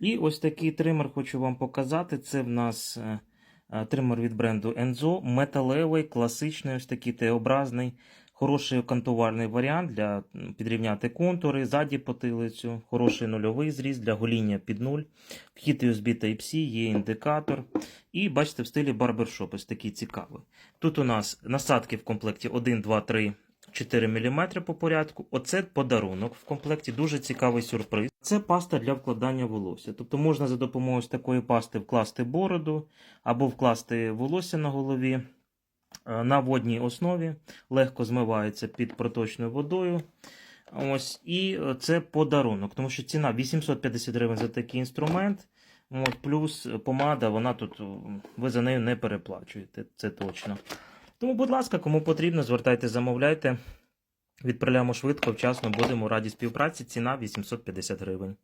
І ось такий тример хочу вам показати. Це в нас е, е, тример від бренду Enzo. Металевий, класичний, ось такий Т-образний. Хороший кантувальний варіант для підрівняти контури, ззаді потилицю, хороший нульовий зріз для гоління під нуль. Вхід USB Type-C, є індикатор. І бачите, в стилі барбершоп, ось такий цікавий. Тут у нас насадки в комплекті 1, 2, 3, 4 мм по порядку. Оце подарунок в комплекті, дуже цікавий сюрприз. Це паста для вкладання волосся. Тобто можна за допомогою такої пасти вкласти бороду або вкласти волосся на голові е, на водній основі. Легко змивається під проточною водою. Ось, і е, це подарунок, тому що ціна 850 гривень за такий інструмент. От, плюс помада, вона тут, ви за нею не переплачуєте, це точно. Тому, будь ласка, кому потрібно, звертайте, замовляйте. Відправляємо швидко, вчасно, будемо раді співпраці. Ціна 850 гривень.